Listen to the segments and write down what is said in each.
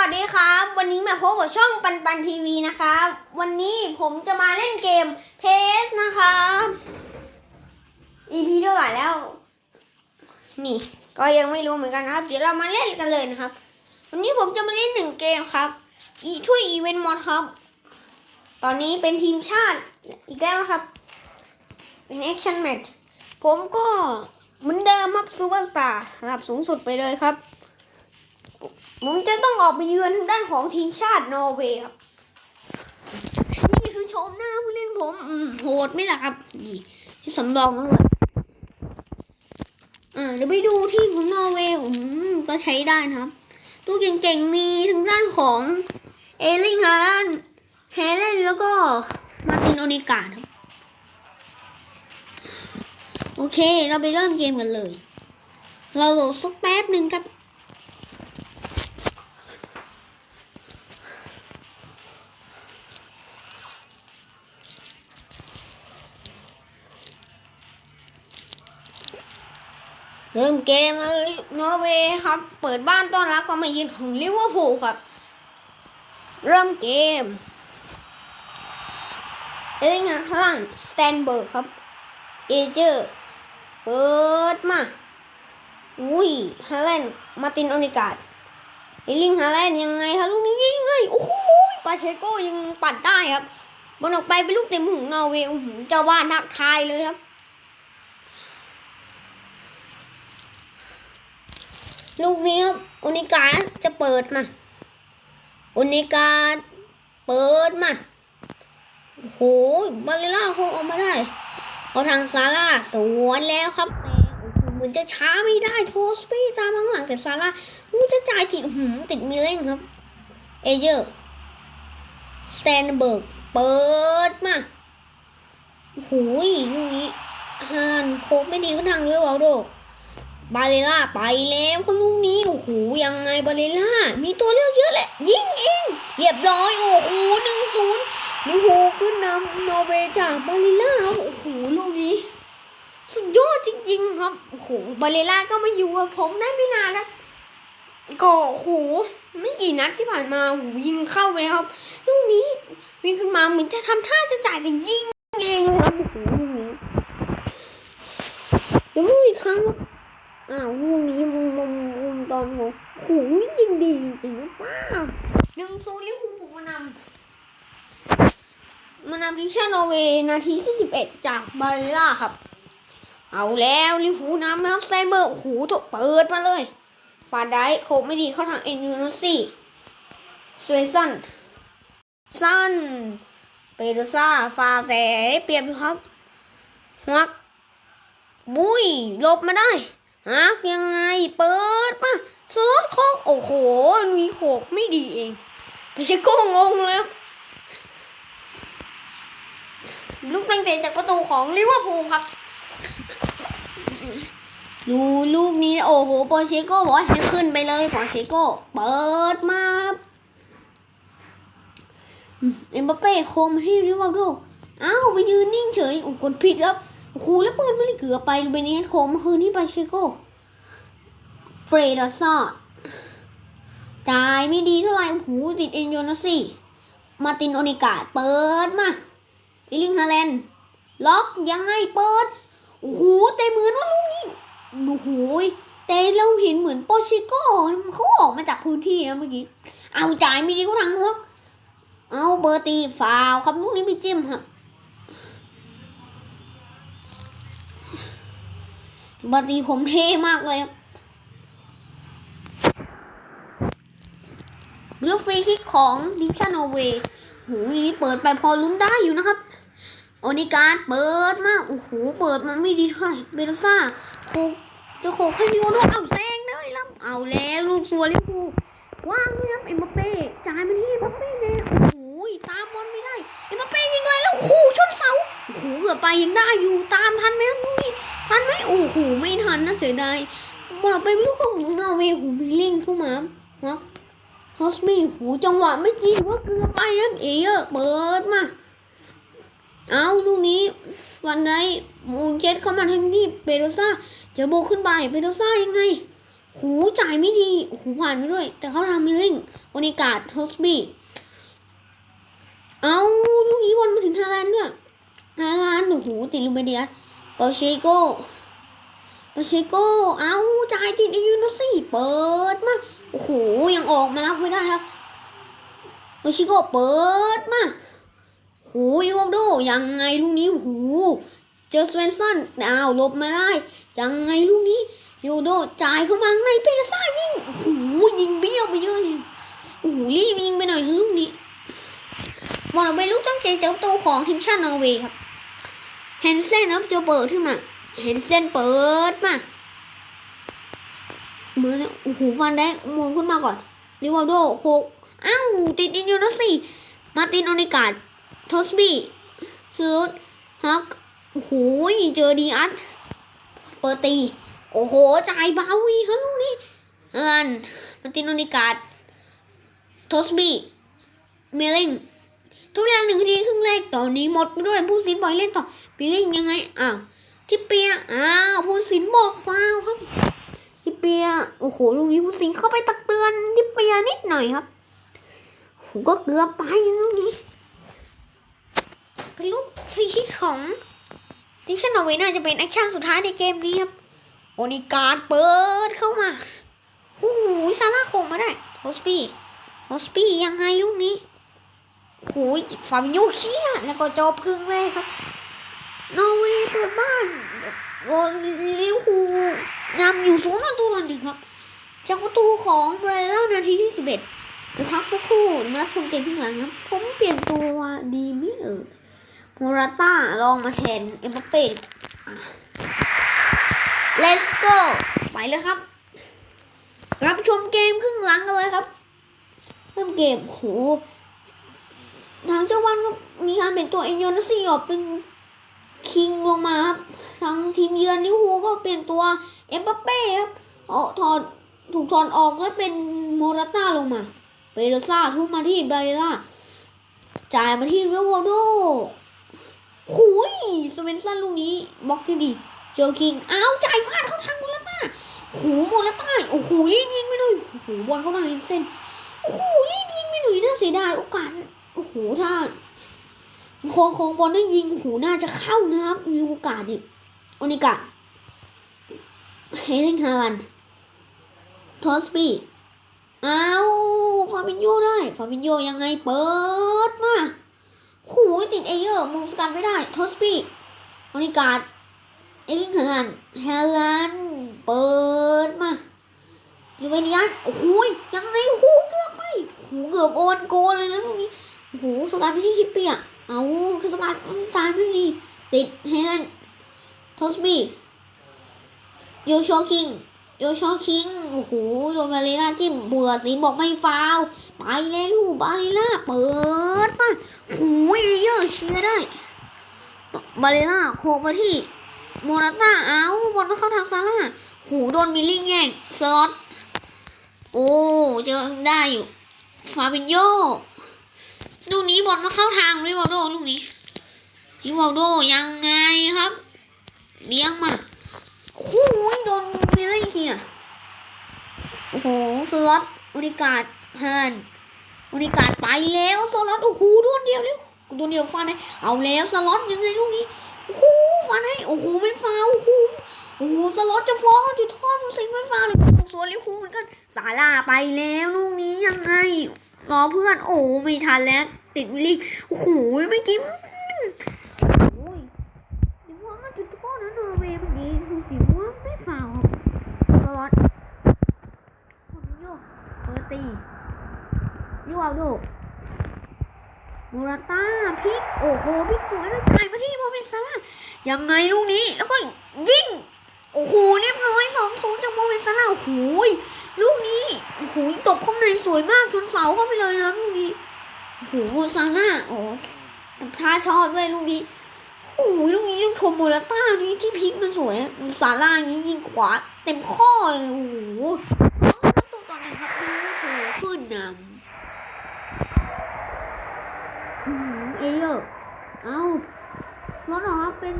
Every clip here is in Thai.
วัสดีครับ วันนี้มาพบกับช่องปันปันทีวีนะครับ วันนี้ผมจะมาเล่นเกมเพสนะครับ EP เท่าไหร่แล้ว นี่ ก็ยังไม่รู้เหมือนกันนะครับ เดี๋ยวเรามาเล่นกันเลยนะครับ วันนี้ผมจะมาเล่นหนึ่งเกมครับ อีถ้วยอีเวนต์มอดครับ ตอนนี้เป็นทีมชาติอีกแล้วครับ เป็นแอคชั่นแมทผมก็เหมือนเดิมครับซูเปอร์สตาร์ระดับสูงสุดไปเลยครับ ผมจะต้องออกไปเยือนทางด้านของทีมชาตินอร์เวย์ครับนี่คือชมหน้าผู้เล่นผมโหดไหม่ล่ะครับนี่ที่สำรองแล้วเลยอ่าเดี๋ยวไปดูที่ของนอร์เวย์อืมก็ใช้ได้นะครับ ตัวเก่งๆมีทางด้านของเอลิงฮานเฮเลนแล้วก็มาตินโอนิกาครับโอเค เราไปเริ่มเกมกันเลย เราโหลดสักแป๊บหนึ่งครับ เริ่มเกมนอร์เวย์ครับ เปิดบ้านต้อนรับความมาเยือนของลิเวอร์พูลครับ เริ่มเกม เอลิงฮาลันสแตนเบิร์กครับ เอเจอร์เปิดมาอุ้ยฮาแลนด์มาตินโอนิกาดเอลิงฮาแลนด์ยังไงครับลูกนี้ยิงเลยโอ้โหปาเชโกยังปัดได้ครับบอลออกไปเป็นลูกเต็มหูนอร์เวย์โอ้โหเจ้าบ้านทักทายเลยครับ ลูกนี้ครับโอนิกาจะเปิดมาโอนิกาเปิดมาโอ้โหบาเลล่าคงออกมาได้ เอาทางซาร่าสวนแล้วครับแต่เหมือนจะช้าไม่ได้โทสปี้ตามข้างหลังแต่ซาร่าอู้จะจ่ายติดหืมติดมีเร่งครับ เอเจอร์สแตนเบิร์กเปิดมาโอ้หลูกนี้ฮานโคกไม่ดีก็ทางด้วยวอลโด บาเลล่าไปแล้วคนลูกนี้โอ้โหยังไงบาเลล่ามีตัวเลือกเยอะแหละ ยิงเองเรียบร้อยโอ้โหหนึ่งศูนย์ลิเวอร์พูลขึ้นนำนอร์เวย์จากบาเลล่าโอ้โหลูกนี้สุดยอดจริง ๆ ครับโอ้โหบาเลล่าก็มาอยู่กับผมได้ไม่นานแล้วก็โอ้โหไม่กี่นัดที่ผ่านมาโอ้โหยิงเข้าไปแล้วครับลูกนี้วิ่งขึ้นมาเหมือนจะทำท่าจะจ่ายแต่ยิงเองเลยครับโอ้โหลูกนี้เดี๋ยวมาดูอีกครั้งครับ อ้าวูนี้มุมมุมมุมตอนหัวโหูยิงดีจริงๆนะป้าหนึ่งศูนย์ลิเวอร์พูลบุกมานำมานำทีมชาตินอร์เวย์นาทีที่สิบเอ็ดจากบาเลล่าครับ เอาแล้วลิเวอร์พูนำแล้วแซเบอร์โอ้โหถูกเปิดมาเลยฟาได้โคไม่ดีเข้าทางเอ็นยูโนซี่สวยซันซันเปโดซ่าฟาแต่เปรียบอยู่ครับฮักบุยลบมาได้ ฮักยังไงเปิดมาสล็อตคองโอ้โหมีโขกไม่ดีเองไม่ใช่โก้งงแล้วลูกตั้งเตะจากประตูของลิเวอร์พูลครับ ดูลูกนี้โอ้โหปอเชโก้บอกให้ขึ้นไปเลยปอเชโก้เปิดมาเอ็มบัปเป้โคมที่ริวัลโดอ้าวไปยืนนิ่งเฉยอ้กดผิดครับ โอ้โหแล้วเปิดไม่ได้เกือไปลูเบเนียสโคมคืนที่ปาเชโกเฟรดซอดจ่ายไม่ดีเท่าไหร่หูติดเอ็นโยนาซี่มาตินโอนิกาเปิดมาอิลิงฮาแลนล็อกยังไงเปิดโอ้โหเตะเหมือนว่าลูกนี้โอ้โหแต่เราเห็นเหมือนโปชิโก้เขาออกมาจากพื้นที่นะเมื่อกี้เอาจ่ายไม่ดีเขาทางฮอกเอาเบอร์ตีฟาวครับลูกนี้ไปจิ้มครับ บอร์ตีผมเท่มากเลยบลูกฟรีคิกของดิชาโนเวยโหนี่เปิดไปพอลุ้นได้อยู่นะครับ โอนิการดเปิดมาก โอ้โห เปิดมาไม่ดีเท่าไหร่ เบลซ่าโคจะโคกให้ดิโอโดเอาแซงเลยแล้วเอาแล้ว ลูกสัวลิฟูว่างเลยครับเอ็มบัปเป้จ่ายมาที่เอ็มบัปเป้เนี่ย โอ้โหตามบอลไม่ได้เอ็มบัปเป้ยิงเลยแล้วโอ้โหชนเสาโอ้โหเกือบไปยังได้อยู่ตามทันไหมลูกนี้ทันไหมโอ้โหไม่ทันนะเสียดายบอลไปไม่รู้ของนอร์เวย์หมีเล่งเข้ามาฮะฮอสมี่หูจังหวะไม่จริงว่าเกือบไปนะเอเยอร์เปิดมาเอาลูกนี้วันไดมูนเจ็ดเข้ามาทันที่เปโดซ่าจะโบกขึ้นไปเปโดซ่ายังไงหูจ่ายไม่ดีหูผ่านไปด้วย แต่เขาทำมิลลิงโอนิกาดทอสบี้ เอาลูกนี้บอลมาถึงฮาแลนด์ด้วยฮาแลนด์โอ้โหติดลูเบเดียสปาเชโกปาเชโกเอาจ่ายติดยูโนซี่เปิดมาโอ้โหยังออกมารับไม่ได้ครับปาเชโกเปิดมาโหยูโดยังไงลูกนี้โหเจอสเวนสันอ้าวหลบมาได้ยังไงลูกนี้ยูโดจ่ายเข้ามาในเปเรซ่ายิงโอ้โหยิงเบี้ยวไปเยอะเลยโอ้โหรีบยิงไปหน่อยครับลูกนี้ บอลออกไปลูกตั้งใจเจ้าโตวของทีมชาตินอร์เวย์ครับเฮนเซนครับจะเปิดขึ้นมาเฮนเซนเปิดมาเหมือนโอ้โหฟันได้มองขึ้นมาก่อนลิวาโดโคกอ้าวติดอินยูนสี่มาตินอนิกาดทอสบี้ซูดฮักโอ้โหเจอดีอัดเปิดตี โอ้โหจ่ายบาวีครับลูกนี้อันมาตินโนนิกาดโทสบี้ เมลิงทุกอย่างหนึ่งทีครึ่งแรกตอนนี้หมดไปด้วยผู้สินบอยเล่นต่อปีลิงยังไงอ้าวทิปเปียอ้าวผู้สินบอกฟาวครับทิปเปียโอ้โหลูกนี้ผู้สินเข้าไปตักเตือนทิปเปียนิดหน่อยครับโอ้โหก็เกือบไปลูกนี้เป็นลูกฟรีคิกของทีมชาตินอร์เวย์น่าจะเป็นแอคชั่นสุดท้ายในเกมนี้ครับโอนิการเปิดเข้ามาโอ้โหซาร่าโคงมาได้โทสปี้โทสปี้ยังไงลูกนี้ โอ้โหฟาบิโยเคียแล้วก็จอพึ่งเลยครับนอร์เวย์เปิดบ้านโอ้ลิวคูนำอยู่ศูนย์ประตูต่อหนึ่งครับจากประตูของไบรล่านาทีที่สิบเอ็ดเดี๋ยวพักสักครู่มารับชมเกมที่หลังครับ ผมเปลี่ยนตัวดีไหมเออโมราต้าลองมาแทนเอ็มบัปเป้ Let's go ไปเลยครับ รับชมเกมครึ่งหลังกันเลยครับเริ่มเกมโห ทางเจ้าวันก็มีการเปลี่ยนตัวเอ็นโยนซี่ออกเป็นคิงลงมาครับทางทีมเยือนลิวอร์พูลก็เปลี่ยนตัวเอ็มบัปเป้ครับเอาถอดถูกถอนออกแล้วเป็นโมราต้าลงมาเปโรซ่าทุบมมาที่บาเรล่าจ่ายมาที่เรโวโดหุยสเวนสันลูกนี้บล็อกที่ดีเจอคิงอ้าวจ่ายพลาดเข้าทางโมลาต้าโหโมลาต้าโอ้โหรีบยิงไปหน่ยโอ้โหบอลเข้าทางเส้นโอ้โหรีบยิงไปหน่อยน่าเสียดายโอกาส โอ้โหถ้าคองของบอลได้ยิงโอ้โหน่าจะเข้านะครับ มีโอกาสนี่โอนิกาเฮลิงฮาันทอสปีอ้าวฟาบินโยได้ฟาบินโยยังไงเปิดมาหูยติดเอเยอร์มงสกัดไม่ได้ทอสปี้อนิกาเอลิงเฮลันเฮลันเปิดมาลูเวเนียนโอ้โหยยังไงโอ้โหเกือบไปโอ้โหเกือบโอนโกเลยนะตรงนี้ โอ้โหสกัดไปที่คิปเปียเอาคือสกัดมันตายไม่ดีติดเฮลันทอสปี้โยโชคิงโยโชคิงโอ้โหโดนมาเลน่าจิ้มเบื่อสีบอกไม่ฟาวไปเลยลูกบาเลน่าเปิดมาหูยเยอะเชียร์ได้บาเลน่าโคมาที่โมนาต้าเอาบอลมาเข้าทางซาร่าโหูโดนมิลลิงแย่งสล็อตโอ้เจอได้อยู่ฟาบินโย ลูกนี้บอลมาเข้าทางริวาโดลูกนี้ริวาโดยังไงครับ เลี้ยงมาหูยโดนมิลลิงเชียร์โอ้โหสล็อตอุนิกาดฮันวันนี้กาดไปแล้วสล็อตโอ้โหโดวลเดียวเลยดวลเดียวฟันให้เอาแล้วสล็อตยังไงลูกนี้โอ้โหฟันให้โอ้โหไม่ฟาวโอ้โหโอ้โหสล็อตจะฟ้องจุดโทษดูสิไม่ฟาวเลยสวนลิคูเหมือนกันสาลาไปแล้วลูกนี้ยังไง อเพื่อน โอ้ไม่ทันแล้ว ติดวิลลี่โอ้โหไม่กิ้โอ้ยเดี๋ยวว่ามันจุดโทษนะนอร์เวย์เมื่อกี้ดูสิว่าไม่ฟาวครับสล็อตคนโยกเปิดตียูเอาดูมูราต้าพิก โอ้โหพิกสวยเลยจ่ายมาที่โมเมนต์ซาร่ายังไงลูกนี้ แล้วก็ยิง โอ้โหเรียบร้อยสองศูนย์จากโมเมซาร่าโอ้โหลูกนี้โอ้โหตบเข้าในสวยมากชนเสาเข้าไปเลยนะลูกนี้โอ้โหโมซาร่าโอ้ตบท่าชอบด้วยลูกนี้โอ้โหลูกนี้ต้องชมโมราต้านี่ที่พลิกมันสวยซาร่านี้ยิงขวาเต็มข้อเลยโอ้โหตัวต่อหนึ่งครับลิเวอร์พูลขึ้นนำเอเยอร์เอารถเหรอครับเป็น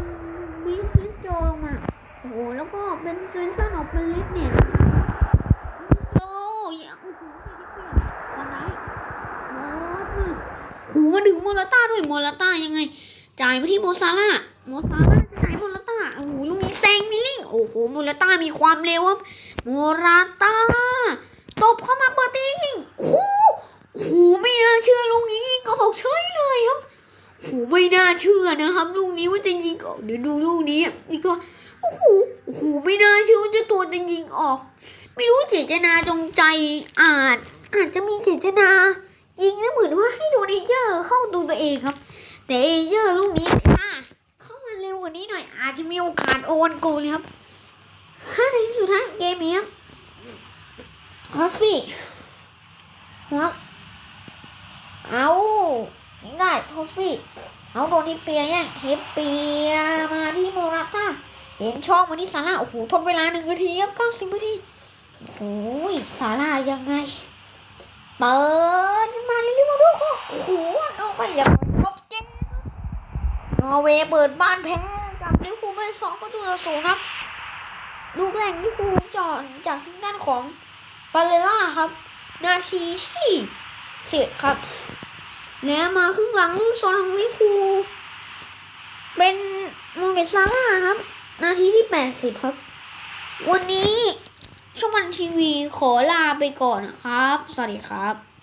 มิสซิสโจลง โอ้โห แล้วก็เป็นเซนเซอร์ของเปลิสเนี่ยโอ้ยโอ้โหตอนไหนโอ้โหมาดึงโมลาต้าด้วยโมลาต้ายังไง จ่ายไปที่โมซาร่าโมซาร่าจ่ายโมลาต้าโอ้โหลูกนี้แซงมิลิ่งโอ้โหโมลาต้ามีความเร็วครับโมลาต้าตบเข้ามาเปิดตียิงโอ้โหโอ้โหไม่น่าเชื่อลูกนี้ยิงก็หกเฉยเลยครับโอ้โหไม่น่าเชื่อนะครับลูกนี้ว่าจะยิงก็เดี๋ยวดูลูกนี้นี่ก็ โอ้โหโอ้โหไม่น่าเชื่อว่าเจะตัวจะยิงออก ไม่รู้เจตนาจงใจอาจ อาจจะมีเจตนา ยิงแล้วเหมือนว่าให้โดนเอเจอร์เข้าดูตัวเองครับ แต่เอเจอร์ลูกนี้ค่ะเข้ามาเร็วกว่านี้หน่อย อาจจะมีโอกาสโอนโกลเลยครับห้านาทีสุดท้ายเกมนี้ครับฮอสฟี่ครับเอาได้ฮอสฟี่เอาโดนที่เปียแย่งเทปเปียมาที่โมราต้า เห็นช่องมาที่ซาร่าโอ้โหทนเวลาหนึ่งนาทีครับเก้าสิบนาทีโอ้โหซาร่ายังไงเปิดมาเลยมาดูเขาโอ้โหเอาไปอย่างจบเกมนอร์เวย์เปิดบ้านแพ้กับลิเวอร์พูลไปสองประตูต่อศูนย์ครับลูกแรกลิเวอร์พูลจอดจากทางด้านของปาเลล่าครับ นาทีที่สิบครับ แล้วมาครึ่งหลังลูกซอนของลิเวอร์พูลเป็นโมเมซาร่าครับ นาทีที่แปดสิบครับ วันนี้ช่องวันทีวีขอลาไปก่อนนะครับ สวัสดีครับ